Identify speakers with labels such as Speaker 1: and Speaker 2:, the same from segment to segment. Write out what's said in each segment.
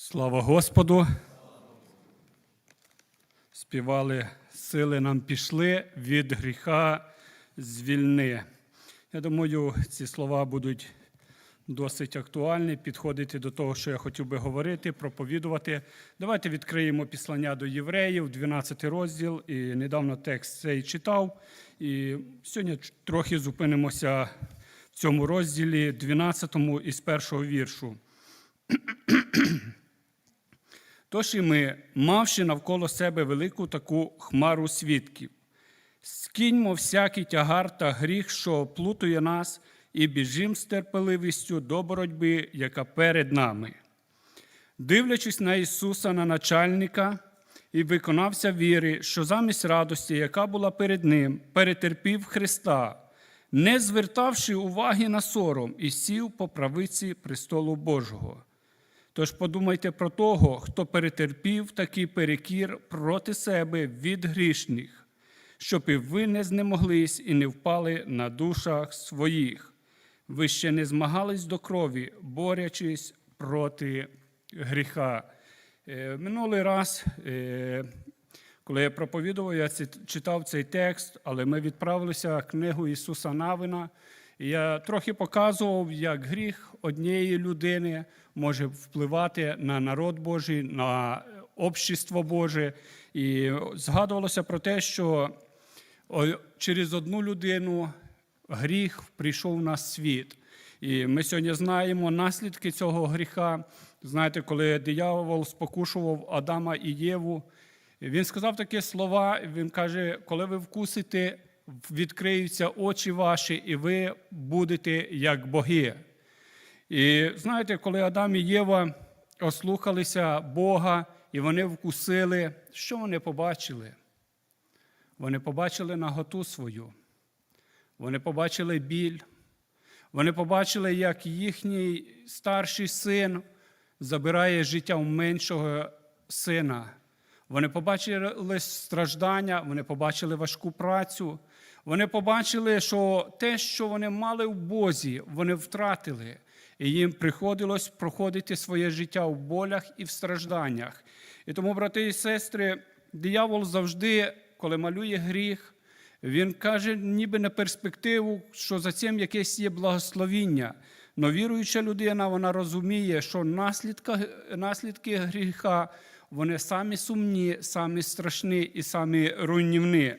Speaker 1: Слава Господу. Співали сили нам пішли від гріха звільни. Я думаю, ці слова будуть досить актуальні, підходити до того, що я хотів би говорити, проповідувати. Давайте відкриємо післання до євреїв, 12 розділ. І недавно текст цей читав. І сьогодні трохи зупинимося в цьому розділі, 12 із першого віршу. Тож і ми, мавши навколо себе велику таку хмару свідків, скиньмо всякий тягар та гріх, що плутує нас, і біжим з терпеливістю до боротьби, яка перед нами. Дивлячись на Ісуса, на начальника і виконавця віри, що замість радості, яка була перед Ним, перетерпів Христа, не звертавши уваги на сором, і сів по правиці престолу Божого. Тож подумайте про того, хто перетерпів такий перекір проти себе від грішних, щоб і ви не знемоглись і не впали на душах своїх. Ви ще не змагались до крові, борячись проти гріха. Е, Минулий раз, е, коли я проповідував, я читав цей текст, але ми відправилися книгу Ісуса Навина. Я трохи показував, як гріх однієї людини може впливати на народ Божий, на общество Боже. І згадувалося про те, що через одну людину гріх прийшов на світ. І ми сьогодні знаємо наслідки цього гріха. Знаєте, коли диявол спокушував Адама і Єву, він сказав такі слова. Він каже: коли ви вкусите, відкриються очі ваші, і ви будете як боги. І знаєте, коли Адам і Єва ослухалися Бога і вони вкусили, що вони побачили? Вони побачили наготу свою, вони побачили біль, вони побачили, як їхній старший син забирає життя у меншого сина. Вони побачили страждання, вони побачили важку працю. Вони побачили, що те, що вони мали в Бозі, вони втратили. І їм приходилось проходити своє життя в болях і в стражданнях. І тому, брати і сестри, диявол завжди, коли малює гріх, він каже, ніби на перспективу, що за цим якесь є благословіння. Но віруюча людина вона розуміє, що наслідка, наслідки гріха вони самі сумні, самі страшні і самі руйнівні.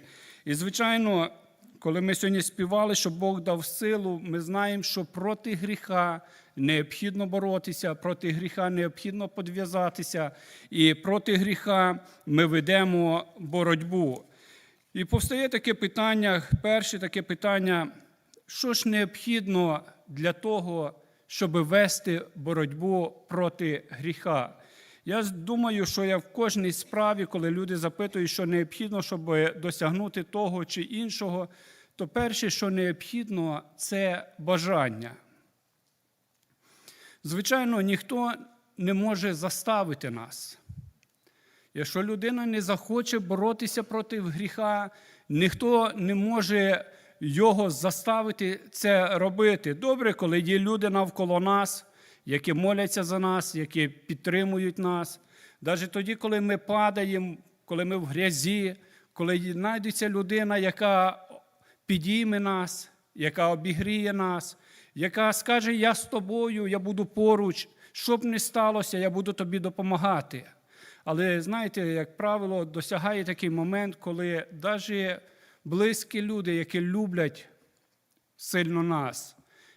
Speaker 1: І, звичайно, коли ми сьогодні співали, що Бог дав силу, ми знаємо, що проти гріха необхідно боротися, проти гріха необхідно подв'язатися, і проти гріха ми ведемо боротьбу. І повстає таке питання, перше таке питання, що ж необхідно для того, щоб вести боротьбу проти гріха. Я думаю, що я в кожній справі, коли люди запитують, що необхідно, щоб досягнути того чи іншого, то перше, що необхідно, це бажання. Звичайно, ніхто не може заставити нас. Якщо людина не захоче боротися проти гріха, ніхто не може його заставити це робити. Добре, коли є люди навколо нас, які моляться за нас, які підтримують нас. Навіть тоді, коли ми падаємо, коли ми в грязі, коли знайдеться людина, яка підійме нас, яка обігріє нас, яка скаже: Я з тобою, я буду поруч, що б не сталося, я буду тобі допомагати. Але знаєте, як правило, досягає такий момент, коли навіть близькі люди, які люблять сильно нас,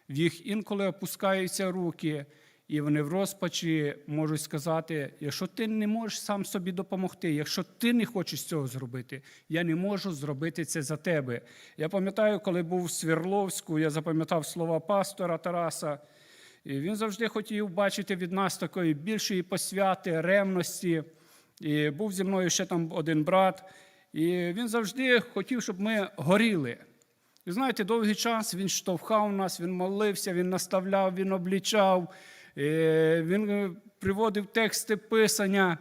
Speaker 1: в їх інколи опускаються руки, і вони в розпачі можуть сказати: якщо ти не можеш сам собі допомогти, якщо ти не хочеш цього зробити, я не можу зробити це за тебе. Я пам'ятаю, коли був в Сверловську, я запам'ятав слова пастора Тараса. І він завжди хотів бачити від нас такої більшої посвяти, ревності. І був зі мною ще там один брат, і він завжди хотів, щоб ми горіли. І знаєте, довгий час він штовхав нас, він молився, він наставляв, він облічав, він е, приводив тексти писання.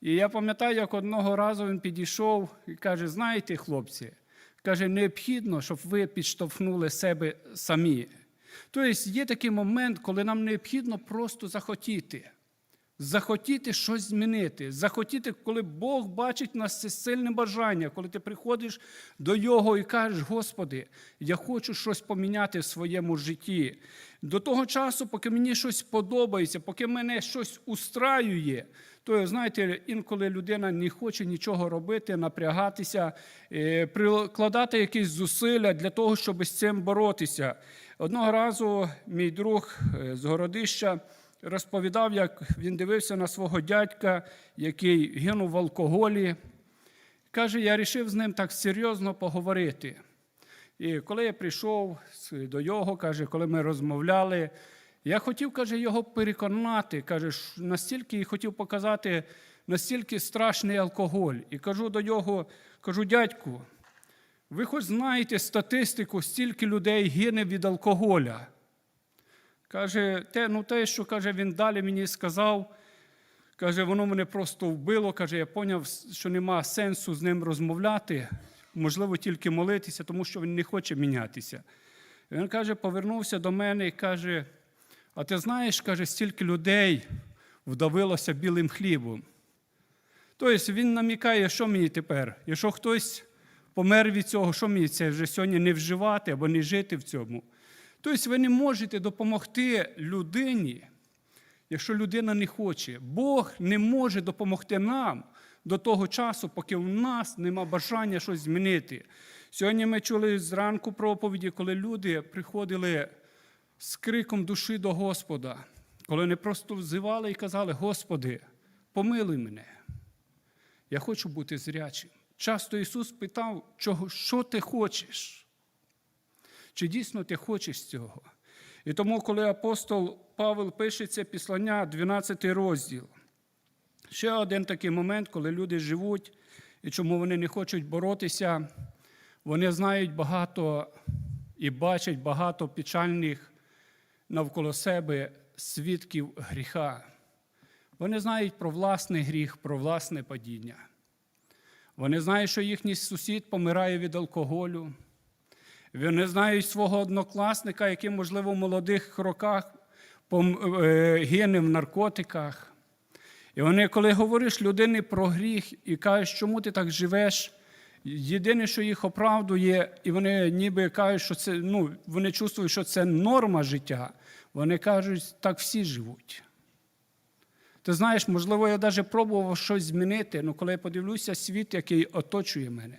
Speaker 1: І я пам'ятаю, як одного разу він підійшов і каже: знаєте, хлопці, каже, необхідно, щоб ви підштовхнули себе самі. Тобто є такий момент, коли нам необхідно просто захотіти. Захотіти щось змінити, захотіти, коли Бог бачить в нас це сильне бажання, коли ти приходиш до Його і кажеш, Господи, я хочу щось поміняти в своєму житті. До того часу, поки мені щось подобається, поки мене щось устраює, то знаєте, інколи людина не хоче нічого робити, напрягатися, е, прикладати якісь зусилля для того, щоб з цим боротися. Одного разу мій друг е, з городища розповідав, як він дивився на свого дядька, який гинув в алкоголі. Каже, я вирішив з ним так серйозно поговорити. І коли я прийшов до його, каже, коли ми розмовляли, я хотів, каже, його переконати, каже, настільки і хотів показати, настільки страшний алкоголь. І кажу до його, кажу, дядьку, ви хоч знаєте статистику, стільки людей гине від алкоголя. Каже, те, ну те, що каже, він далі мені сказав, каже, воно мене просто вбило. Каже, я зрозумів, що нема сенсу з ним розмовляти, можливо, тільки молитися, тому що він не хоче мінятися. Він каже, повернувся до мене і каже: а ти знаєш, каже, стільки людей вдавилося білим хлібом. Тобто він намікає, що мені тепер? Якщо хтось помер від цього, що мені це вже сьогодні не вживати або не жити в цьому? Тобто ви не можете допомогти людині, якщо людина не хоче. Бог не може допомогти нам до того часу, поки у нас нема бажання щось змінити. Сьогодні ми чули зранку проповіді, коли люди приходили з криком душі до Господа, коли вони просто взивали і казали: Господи, помилуй мене. Я хочу бути зрячим. Часто Ісус питав, чого, що ти хочеш? Чи дійсно ти хочеш цього? І тому, коли апостол Павел пише це післання, 12 розділ, ще один такий момент, коли люди живуть і чому вони не хочуть боротися, вони знають багато і бачать багато печальних навколо себе свідків гріха. Вони знають про власний гріх, про власне падіння. Вони знають, що їхній сусід помирає від алкоголю. Вони знають свого однокласника, який, можливо, в молодих роках гине в наркотиках. І вони, коли говориш людині про гріх і кажеш, чому ти так живеш, єдине, що їх оправдує, і вони ніби кажуть, що це ну, вони чувствують, що це норма життя. Вони кажуть, так всі живуть. Ти знаєш, можливо, я навіть пробував щось змінити, але коли я подивлюся світ, який оточує мене.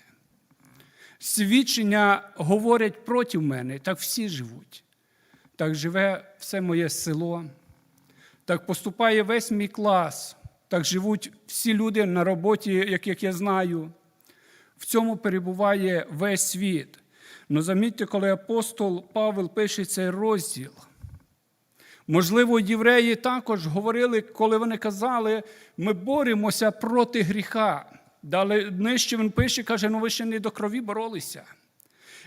Speaker 1: Свідчення говорять проти мене, так всі живуть. Так живе все моє село, так поступає весь мій клас, так живуть всі люди на роботі, яких я знаю. В цьому перебуває весь світ. Ну замітьте, коли апостол Павел пише цей розділ. Можливо, євреї також говорили, коли вони казали, ми боремося проти гріха. Далі нижче він пише, каже, ну ви ще не до крові боролися.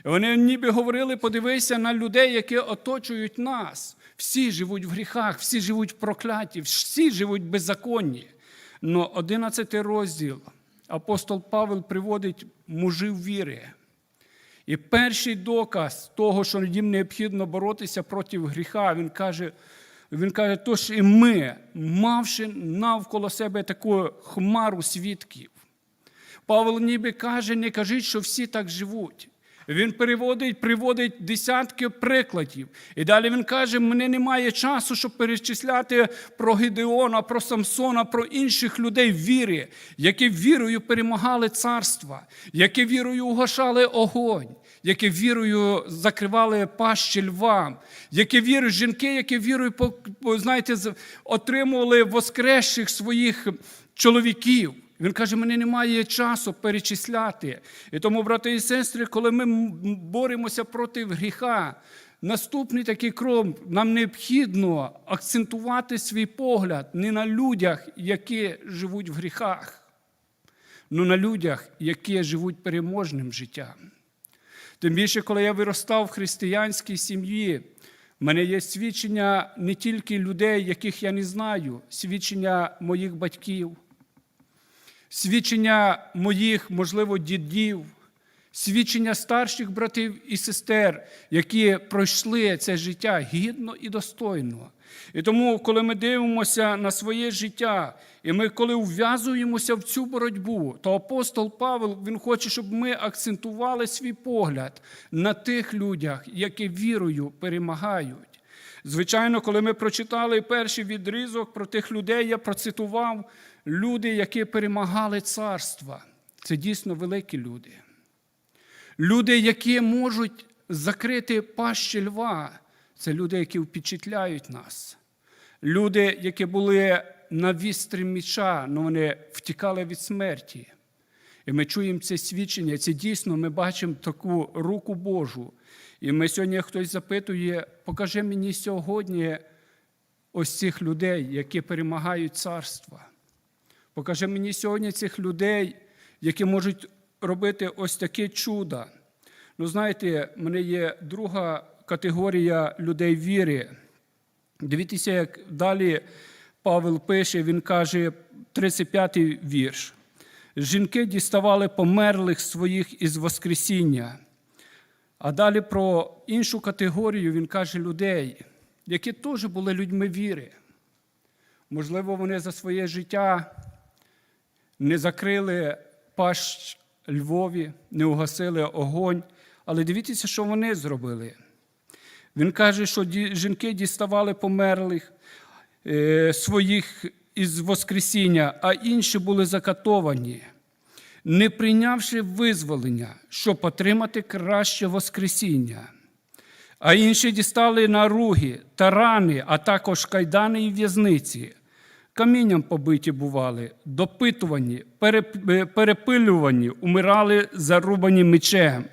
Speaker 1: І вони ніби говорили, подивися на людей, які оточують нас. Всі живуть в гріхах, всі живуть в прокляті, всі живуть в беззаконні. Но 11 розділ апостол Павел приводить мужів віри. І перший доказ того, що їм необхідно боротися проти гріха, він каже, він каже, тож і ми, мавши навколо себе таку хмару свідків. Павел ніби каже, не кажіть, що всі так живуть. Він переводить, приводить десятки прикладів. І далі він каже: мені немає часу, щоб перечисляти про Гідеона, про Самсона, про інших людей віри, які вірою перемагали царства, які вірою угашали огонь, які вірою закривали пащі львам, які вірою жінки, які вірою знаєте, отримували воскресших своїх чоловіків. Він каже, мені немає часу перечисляти. І тому, брати і сестри, коли ми боремося проти гріха, наступний такий крок, нам необхідно акцентувати свій погляд не на людях, які живуть в гріхах, але на людях, які живуть переможним життям. Тим більше, коли я виростав в християнській сім'ї, в мене є свідчення не тільки людей, яких я не знаю, свідчення моїх батьків свідчення моїх, можливо, дідів, свідчення старших братів і сестер, які пройшли це життя гідно і достойно. І тому, коли ми дивимося на своє життя, і ми коли ув'язуємося в цю боротьбу, то апостол Павел він хоче, щоб ми акцентували свій погляд на тих людях, які вірою перемагають. Звичайно, коли ми прочитали перший відрізок про тих людей, я процитував люди, які перемагали царства. Це дійсно великі люди. Люди, які можуть закрити пащі льва, це люди, які впечатляють нас. Люди, які були на вістрі міча, але вони втікали від смерті. І ми чуємо це свідчення. Це дійсно ми бачимо таку руку Божу. І ми сьогодні хтось запитує, покажи мені сьогодні ось цих людей, які перемагають царства. Покажи мені сьогодні цих людей, які можуть робити ось таке чудо. Ну, знаєте, в мене є друга категорія людей віри. Дивіться, як далі Павел пише, він каже, 35-й вірш. Жінки діставали померлих своїх із Воскресіння. А далі про іншу категорію він каже людей, які теж були людьми віри. Можливо, вони за своє життя не закрили пащ Львові, не угасили огонь. Але дивіться, що вони зробили. Він каже, що жінки діставали померлих е, своїх із Воскресіння, а інші були закатовані, не прийнявши визволення, щоб отримати краще Воскресіння. А інші дістали наруги та рани, а також кайдани і в'язниці. Камінням побиті бували, допитувані, е, перепилювані, умирали зарубані мечем.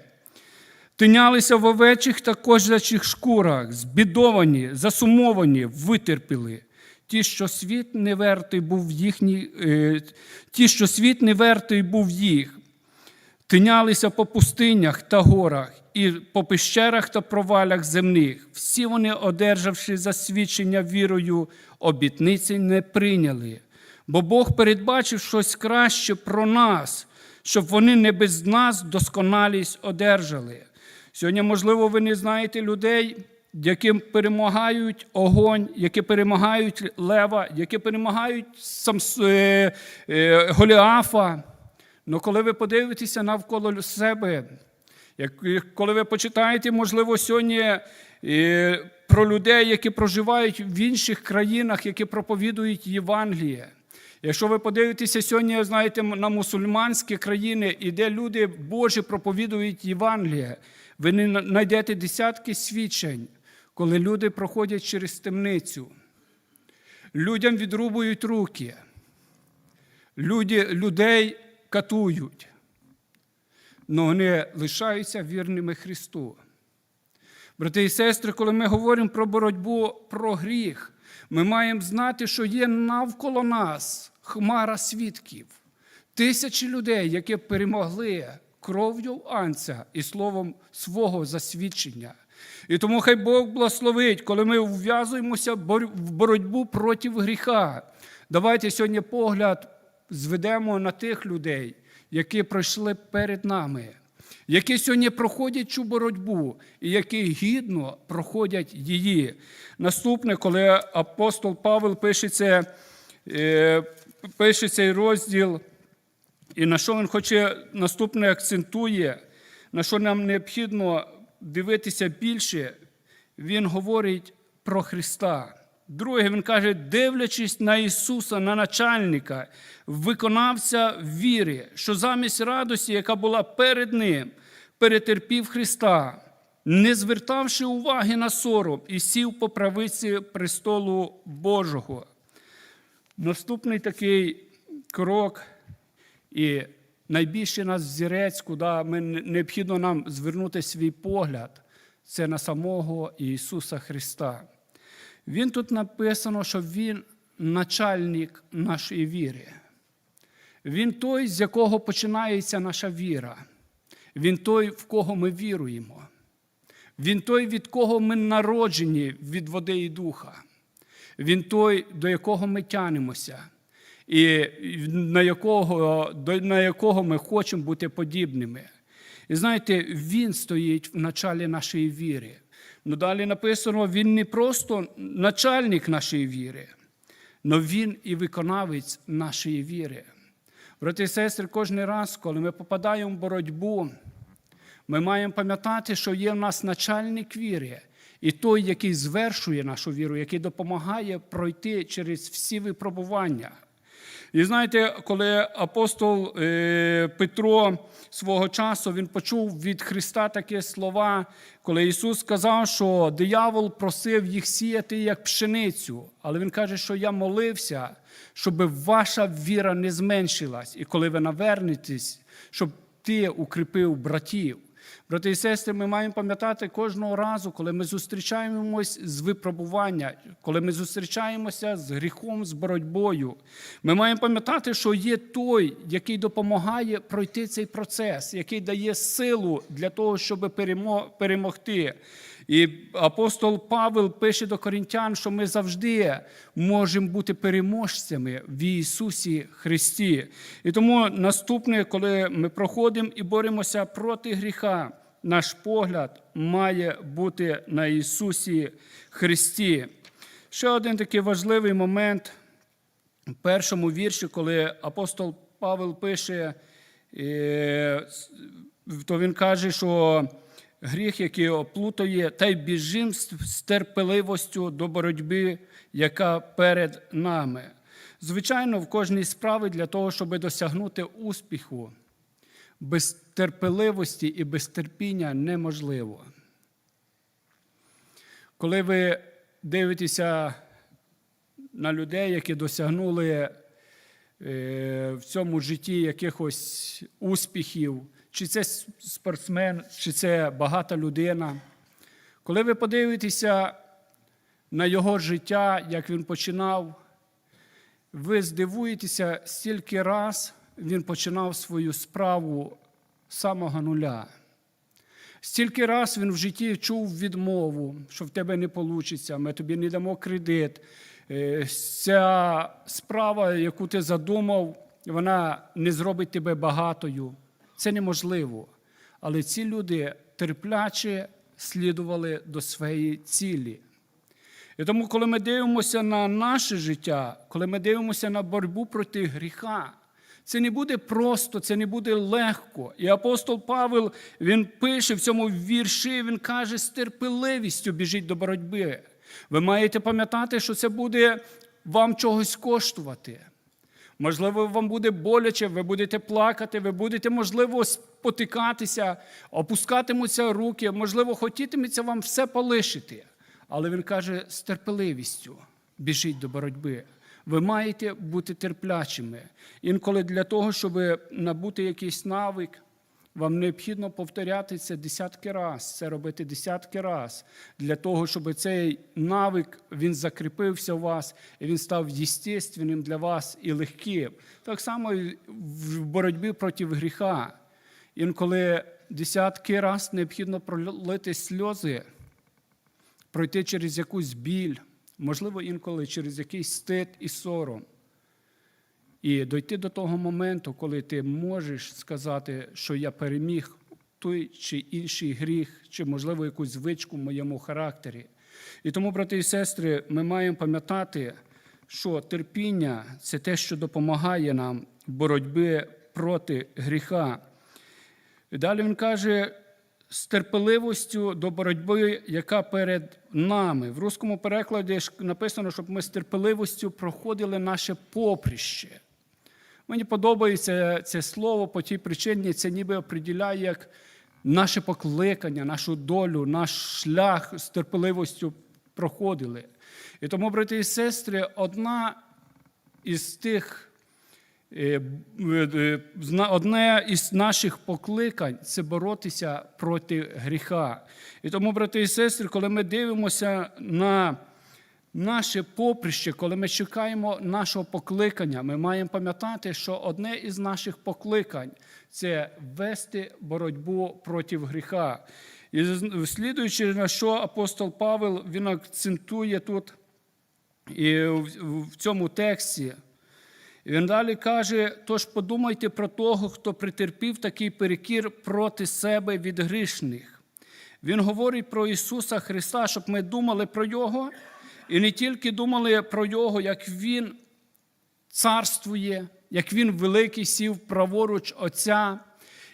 Speaker 1: Тинялися в овечих та козячих шкурах, збідовані, засумовані, витерпіли. Ті, що світ не вертий був їхній, е, ті, що світ не вертий був їх, тинялися по пустинях та горах, і по пещерах та провалях земних. Всі вони, одержавши засвідчення вірою, обітниці не прийняли. Бо Бог передбачив щось краще про нас, щоб вони не без нас досконалість одержали. Сьогодні, можливо, ви не знаєте людей, які перемагають огонь, які перемагають лева, які перемагають Самс... е, е, Голіафа. Але коли ви подивитеся навколо себе, коли ви почитаєте, можливо, сьогодні е, про людей, які проживають в інших країнах, які проповідують Євангеліє. Якщо ви подивитеся сьогодні, знаєте, на мусульманські країни, і де люди Божі проповідують Євангеліє, ви не знайдете десятки свідчень, коли люди проходять через темницю. Людям відрубують руки, люди, людей катують, але вони лишаються вірними Христу. Брати і сестри, коли ми говоримо про боротьбу про гріх, ми маємо знати, що є навколо нас хмара свідків, тисячі людей, які перемогли кров'ю анця і словом свого засвідчення. І тому хай Бог благословить, коли ми вв'язуємося в боротьбу проти гріха. Давайте сьогодні погляд зведемо на тих людей, які пройшли перед нами, які сьогодні проходять цю боротьбу і які гідно проходять її. Наступне, коли апостол Павел пише, е, пише цей розділ, і на що він хоче наступне акцентує, на що нам необхідно дивитися більше, він говорить про Христа. Друге, він каже, дивлячись на Ісуса, на начальника, виконавця віри, що замість радості, яка була перед Ним, перетерпів Христа, не звертавши уваги на сором і сів по правиці престолу Божого. Наступний такий крок, і найбільший нас взірець, куди ми необхідно нам звернути свій погляд, це на самого Ісуса Христа. Він тут написано, що Він начальник нашої віри. Він той, з якого починається наша віра. Він той, в кого ми віруємо. Він той, від кого ми народжені від води і духа. Він той, до якого ми тянемося, і на якого, на якого ми хочемо бути подібними. І знаєте, Він стоїть в началі нашої віри. Ну далі написано, Він не просто начальник нашої віри, але Він і виконавець нашої віри. Брати і сестри, кожен раз, коли ми попадаємо в боротьбу, ми маємо пам'ятати, що є в нас начальник віри, і той, який звершує нашу віру, який допомагає пройти через всі випробування. І знаєте, коли апостол е, Петро свого часу він почув від Христа такі слова, коли Ісус сказав, що диявол просив їх сіяти як пшеницю, але Він каже, що я молився, щоб ваша віра не зменшилась, і коли ви навернетесь, щоб ти укріпив братів. Брати і сестри, ми маємо пам'ятати кожного разу, коли ми зустрічаємось з випробування, коли ми зустрічаємося з гріхом, з боротьбою. Ми маємо пам'ятати, що є той, який допомагає пройти цей процес, який дає силу для того, щоб перемогти. І апостол Павел пише до корінтян, що ми завжди можемо бути переможцями в Ісусі Христі. І тому наступне, коли ми проходимо і боремося проти гріха, наш погляд має бути на Ісусі Христі. Ще один такий важливий момент в першому вірші, коли апостол Павел пише, е, то він каже, що гріх, який оплутує, та й біжим з терпеливостю до боротьби, яка перед нами. Звичайно, в кожній справі для того, щоб досягнути успіху, без терпеливості і без терпіння неможливо. Коли ви дивитеся на людей, які досягнули е, в цьому житті якихось успіхів, чи це спортсмен, чи це багата людина. Коли ви подивитеся на його життя, як він починав, ви здивуєтеся, стільки раз він починав свою справу з самого нуля. Стільки раз він в житті чув відмову, що в тебе не вийде, ми тобі не дамо кредит. Е, Ця справа, яку ти задумав, вона не зробить тебе багатою. Це неможливо. Але ці люди терпляче слідували до своєї цілі. І тому, коли ми дивимося на наше життя, коли ми дивимося на боротьбу проти гріха, це не буде просто, це не буде легко. І апостол Павел він пише в цьому вірші, він каже, з терпеливістю біжіть до боротьби. Ви маєте пам'ятати, що це буде вам чогось коштувати. Можливо, вам буде боляче, ви будете плакати, ви будете, можливо, спотикатися, опускатимуться руки, можливо, хотітиметься вам все полишити. Але він каже з терпеливістю біжіть до боротьби. Ви маєте бути терплячими. Інколи для того, щоб набути якийсь навик, вам необхідно повторяти це десятки раз, це робити десятки раз, для того, щоб цей навик він закріпився у вас і він став єстественним для вас і легким. Так само і в боротьбі проти гріха. Інколи десятки раз необхідно пролити сльози, пройти через якусь біль, можливо, інколи через якийсь стид і сором. І дойти до того моменту, коли ти можеш сказати, що я переміг той чи інший гріх, чи, можливо, якусь звичку в моєму характері. І тому, брати і сестри, ми маємо пам'ятати, що терпіння це те, що допомагає нам в боротьбі проти гріха. І далі він каже, з терпеливостю до боротьби, яка перед нами. В русскому перекладі написано, щоб ми з терпеливостю проходили наше поприще. Мені подобається це слово по тій причині, це ніби определяє як наше покликання, нашу долю, наш шлях з терпеливостю проходили. І тому, брати і сестри, одна із тих, е, е, зна- одне із наших покликань це боротися проти гріха. І тому, брати і сестри, коли ми дивимося на наше поприще, коли ми чекаємо нашого покликання, ми маємо пам'ятати, що одне із наших покликань це вести боротьбу проти гріха. І слідуючи на що апостол Павел він акцентує тут і в цьому тексті, він далі каже: тож подумайте про того, хто претерпів такий перекір проти себе від грішних. Він говорить про Ісуса Христа, щоб ми думали про Його, і не тільки думали про Його, як Він царствує, як Він великий сів праворуч Отця.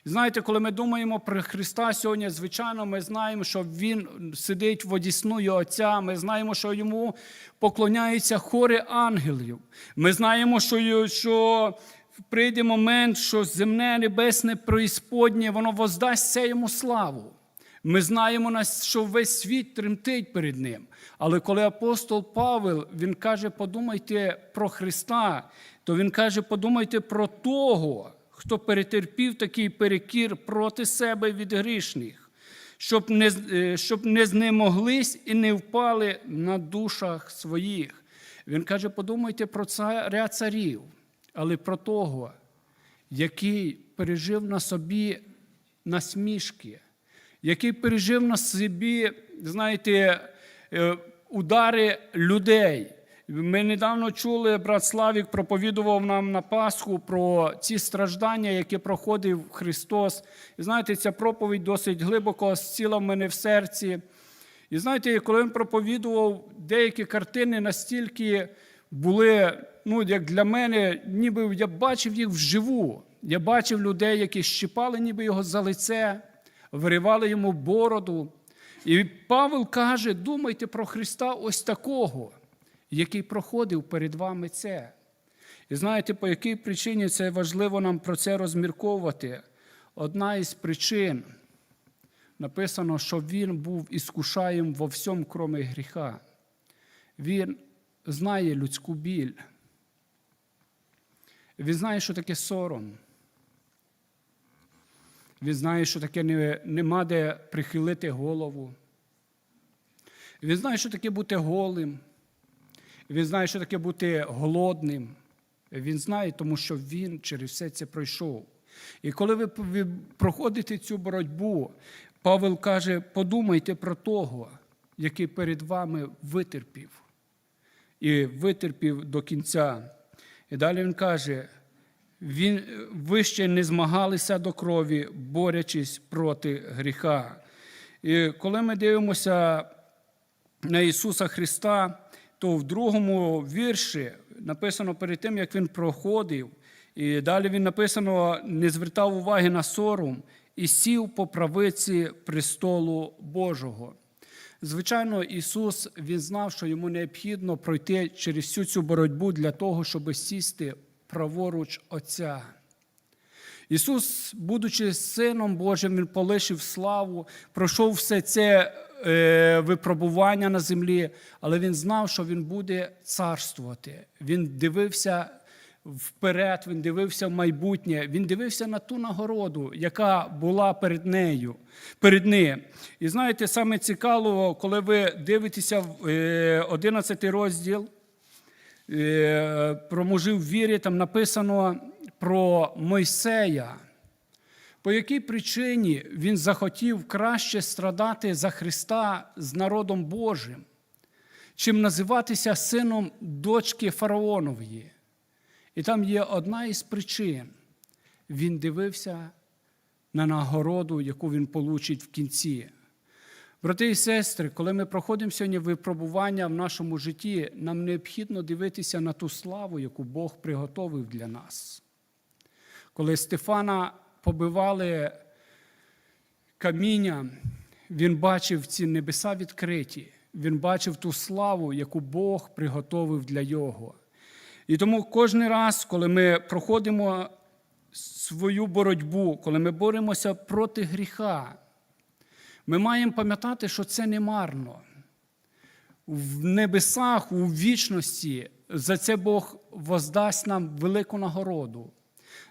Speaker 1: І знаєте, коли ми думаємо про Христа сьогодні, звичайно, ми знаємо, що Він сидить в одісную Отця. Ми знаємо, що йому поклоняються хори ангелів. Ми знаємо, що, що прийде момент, що земне небесне проісподнє, воно воздасть все йому славу. Ми знаємо, що весь світ тремтить перед ним. Але коли апостол Павел він каже, подумайте про Христа, то він каже, подумайте про того, хто перетерпів такий перекір проти себе від грішних, щоб не, е, щоб не знемоглись і не впали на душах своїх. Він каже, подумайте про царя царів, але про того, який пережив на собі насмішки, який пережив на собі, знаєте, е, удари людей. Ми недавно чули, брат Славік проповідував нам на Пасху про ці страждання, які проходив Христос. І знаєте, ця проповідь досить глибоко зціла в мене в серці. І знаєте, коли він проповідував, деякі картини настільки були, ну, як для мене, ніби я бачив їх вживу. Я бачив людей, які щипали ніби його за лице, виривали йому бороду. І Павел каже: думайте про Христа ось такого, який проходив перед вами це. І знаєте, по якій причині це важливо нам про це розмірковувати? Одна із причин написано, що він був іскушаєм во всьому, кроме гріха. Він знає людську біль. Він знає, що таке сором. Він знає, що таке не- нема де прихилити голову. Він знає, що таке бути голим. Він знає, що таке бути голодним. Він знає, тому що він через все це пройшов. І коли ви, проходите цю боротьбу, Павел каже: подумайте про того, який перед вами витерпів. І витерпів до кінця. І далі він каже: він, ви ще не змагалися до крові, борячись проти гріха. І коли ми дивимося на Ісуса Христа, то в другому вірші написано перед тим, як Він проходив, і далі він написано, не звертав уваги на сором і сів по правиці престолу Божого. Звичайно, Ісус Він знав, що йому необхідно пройти через всю цю боротьбу для того, щоб сісти праворуч Отця. Ісус, будучи Сином Божим, Він полишив славу, пройшов все це е, випробування на землі, але Він знав, що Він буде царствувати. Він дивився вперед, він дивився в майбутнє, він дивився на ту нагороду, яка була перед нею, перед ним. І знаєте, саме цікаво, коли ви дивитеся в е, 11 розділ е, про мужів вірі, там написано про Мойсея. По якій причині він захотів краще страдати за Христа з народом Божим, чим називатися сином дочки фараонової? І там є одна із причин. Він дивився на нагороду, яку він получить в кінці. Брати і сестри, коли ми проходимо сьогодні випробування в нашому житті, нам необхідно дивитися на ту славу, яку Бог приготовив для нас. Коли Стефана побивали каміння, він бачив ці небеса відкриті, він бачив ту славу, яку Бог приготовив для його. І тому кожен раз, коли ми проходимо свою боротьбу, коли ми боремося проти гріха, ми маємо пам'ятати, що це не марно. В небесах, у вічності за це Бог воздасть нам велику нагороду.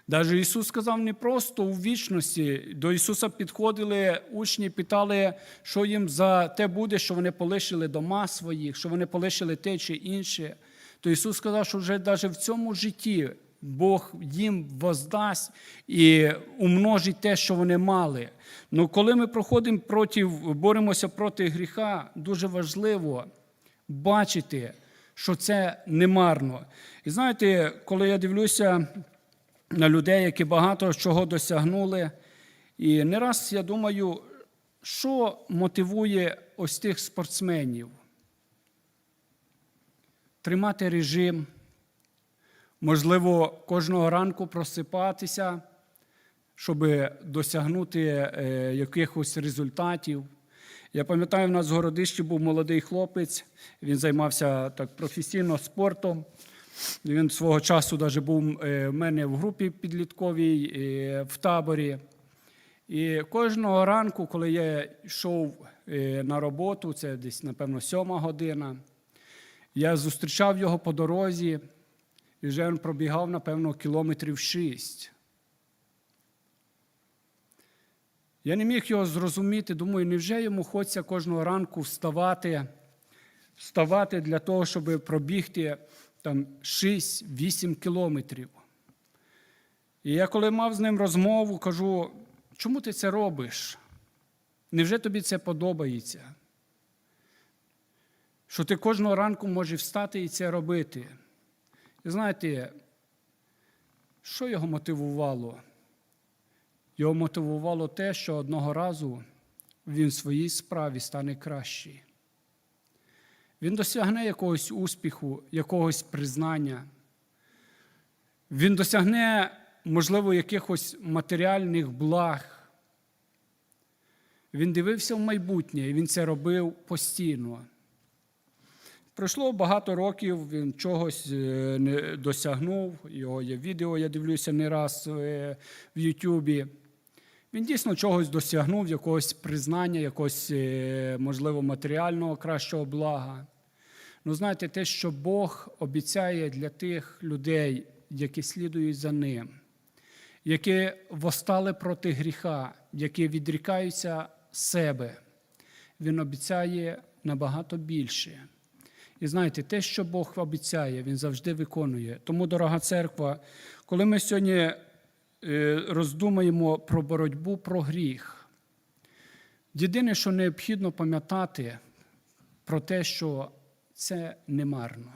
Speaker 1: Даже Ісус сказав не просто у вічності. До Ісуса підходили учні, питали, що їм за те буде, що вони полишили дома своїх, що вони полишили те чи інше. То Ісус сказав, що вже навіть в цьому житті Бог їм воздасть і умножить те, що вони мали. Ну, коли ми проходимо проти, боремося проти гріха, дуже важливо бачити, що це не марно. І знаєте, коли я дивлюся на людей, які багато чого досягнули, і не раз я думаю, що мотивує ось тих спортсменів тримати режим, можливо, кожного ранку просипатися, щоб досягнути е, якихось результатів. Я пам'ятаю, в нас в Городищі був молодий хлопець, він займався так професійно спортом. Він свого часу навіть був е, в мене в групі підлітковій е, в таборі. І кожного ранку, коли я йшов на роботу, це десь, напевно, сьома година, я зустрічав його по дорозі, і вже він пробігав, напевно, кілометрів шість. Я не міг його зрозуміти, думаю, невже йому хочеться кожного ранку вставати, вставати для того, щоб пробігти там 6-8 кілометрів. І я коли мав з ним розмову, кажу, чому ти це робиш? Невже тобі це подобається? Що ти кожного ранку можеш встати і це робити? І знаєте, що його мотивувало? Його мотивувало те, що одного разу він в своїй справі стане кращий. Він досягне якогось успіху, якогось признання. Він досягне, можливо, якихось матеріальних благ. Він дивився в майбутнє, і він це робив постійно. Пройшло багато років, він чогось е, не досягнув. Його є відео, я дивлюся не раз е, в Ютубі. Він дійсно чогось досягнув, якогось признання, якогось, е, можливо, матеріального кращого блага. Ну, знаєте, те, що Бог обіцяє для тих людей, які слідують за ним, які восстали проти гріха, які відрікаються себе, Він обіцяє набагато більше. І знаєте, те, що Бог обіцяє, Він завжди виконує. Тому, дорога церква, коли ми сьогодні е, роздумаємо про боротьбу про гріх, єдине, що необхідно пам'ятати про те, що це не марно.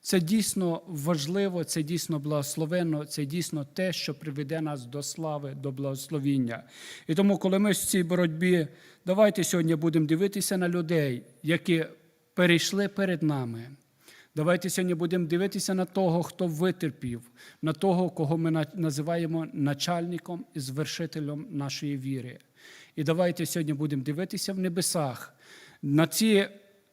Speaker 1: Це дійсно важливо, це дійсно благословенно, це дійсно те, що приведе нас до слави, до благословіння. І тому, коли ми в цій боротьбі, давайте сьогодні будемо дивитися на людей, які перейшли перед нами. Давайте сьогодні будемо дивитися на того, хто витерпів, на того, кого ми називаємо начальником і звершителем нашої віри. І давайте сьогодні будемо дивитися в небесах на ці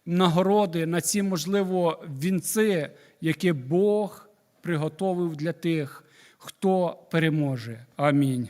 Speaker 1: нагороди, на ці, можливо, вінці, які Бог приготовив для тих, хто переможе. Амінь.